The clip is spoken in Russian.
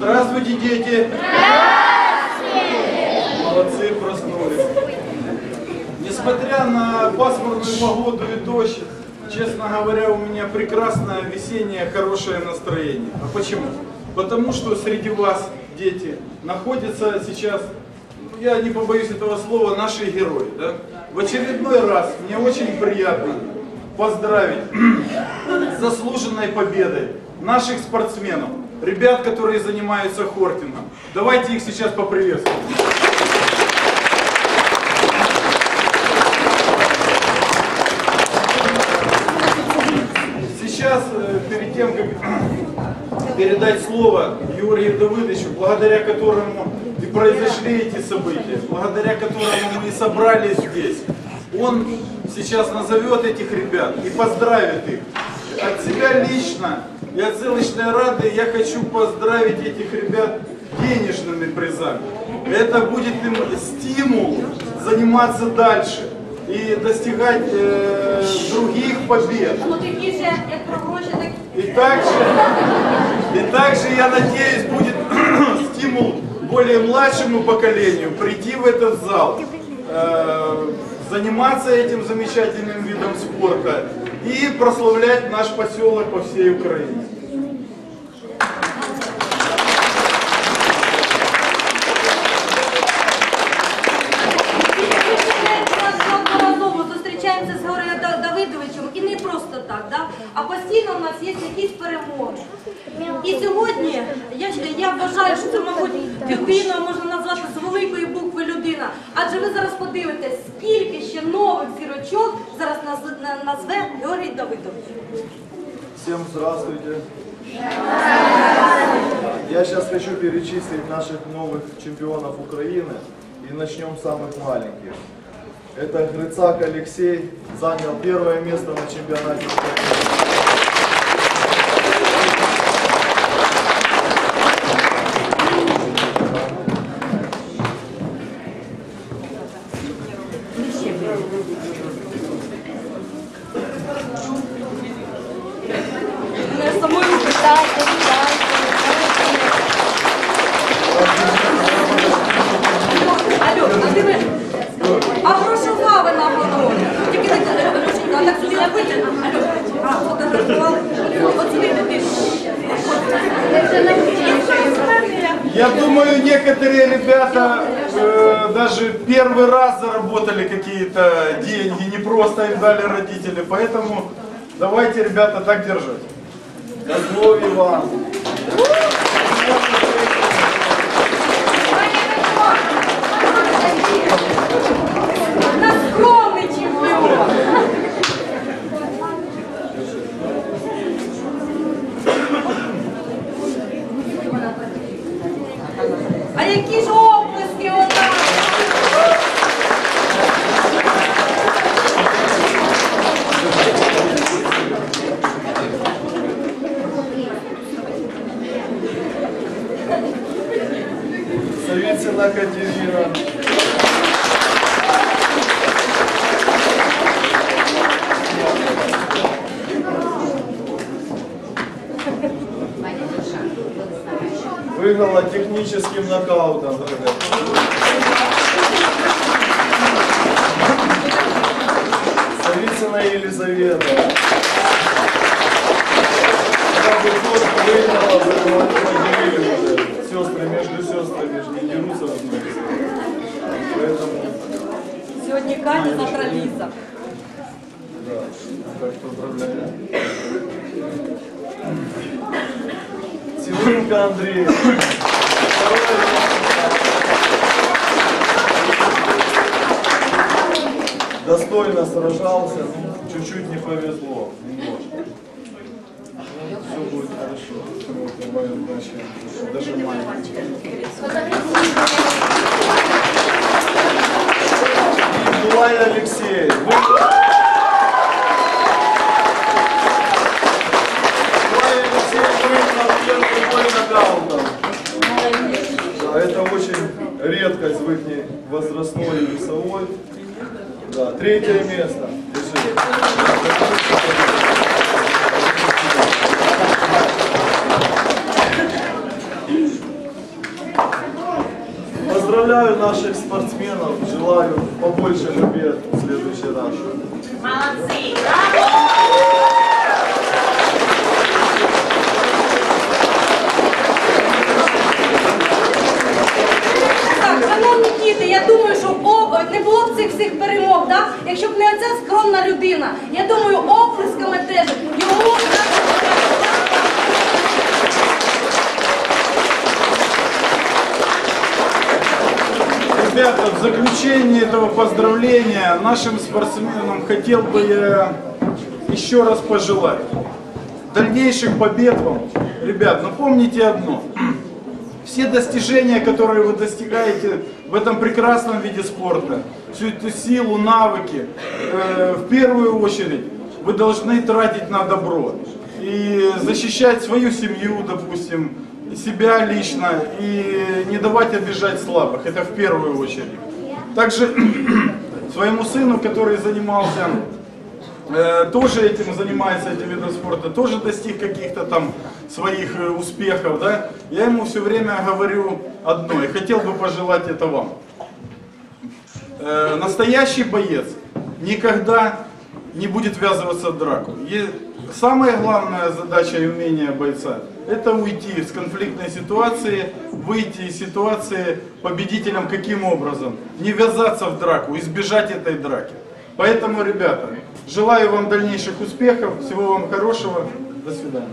Здравствуйте, дети! Молодцы, проснулись. Несмотря на пасмурную погоду и дождь, честно говоря, у меня прекрасное весеннее хорошее настроение. А почему? Потому что среди вас, дети, находятся сейчас, ну, я не побоюсь этого слова, наши герои. Да? В очередной раз мне очень приятно поздравить с заслуженной победой наших спортсменов, ребят, которые занимаются хортингом. Давайте их сейчас поприветствуем. Сейчас, э, перед тем, как передать слово Юрию Давыдовичу, благодаря которому и произошли эти события, благодаря которому мы и собрались здесь, он сейчас назовет этих ребят и поздравит их. От себя лично и от селищной рады я хочу поздравить этих ребят денежными призами. Это будет им стимул заниматься дальше и достигать э, других побед. Ну И также, и также, я надеюсь, будет стимул более младшему поколению прийти в этот зал, э, заниматься этим замечательным видом спорта и прославлять наш поселок по всей Украине. неодноразово зустрічаємося з Георгієм Да- Давидовичем і не просто так, да? а постійно у нас є якісь перемоги. І сьогодні я, я вважаю, що це, мабуть, людина можна назвати з великої букви людина. Адже ви зараз подивитесь, скільки ще нових зірочок зараз наз- на- назве Георгій Давидович. Всем здравствуйте. Я сейчас хочу перечислить наших новых чемпионов Украины и начнем с самых маленьких. Это Грицак Алексей, занял первое место на чемпионате Украины. Не самої Алло, а диви, а грошова ви нагорода? Тільки не Лешенька, а так собі не витягне. Алло, а фотографували? От собі дитину. Я думаю, некоторые ребята э, даже первый раз заработали какие-то деньги, не просто им дали родители. Поэтому давайте, ребята, так держать. Нас скромний чемпіон. А які ж оплески у нас? Савицына Катерина, выиграла техническим нокаутом. Савицына Елизавета. Она бы тоже выиграла, но поделили уже. Сестры между сестрами же не дерутся в одной Поэтому, Завтра Ліза. да, так поздравляю. Сидоренко Андрей. Достойно сражался, ну, чуть-чуть не повезло, немножко. все будет хорошо. Даже маленький. Николай Алексей. Вы- Николай Алексей выиграл первый бой нокаутом. Да, это очень редкость в их возрастной и весовой. Да, третье место. Держи. Поздравляю наших спортсменов, желаю побольше побед в следующий раз. Так, шановні діти, я думаю, що не було б цих всіх перемог, да? якщо б не оця скромна людина. Я думаю, Ребята, в заключение этого поздравления нашим спортсменам хотел бы я еще раз пожелать дальнейших побед вам. Ребят, но помните одно. Все достижения, которые вы достигаете в этом прекрасном виде спорта, всю эту силу, навыки, э, в первую очередь вы должны тратить на добро. И защищать свою семью, допустим, себя лично, и не давать обижать слабых. Это в первую очередь. Также своему сыну, который занимался э, тоже этим занимается этим видом спорта, тоже достиг каких-то там своих э, успехов, да, я ему все время говорю одно, и хотел бы пожелать это вам. Э, настоящий боец никогда не будет ввязываться в драку. Самая главная задача и умение бойца – это уйти с конфликтной ситуации, выйти из ситуации победителем каким образом? Не ввязаться в драку, избежать этой драки. Поэтому, ребята, желаю вам дальнейших успехов, всего вам хорошего, до свидания.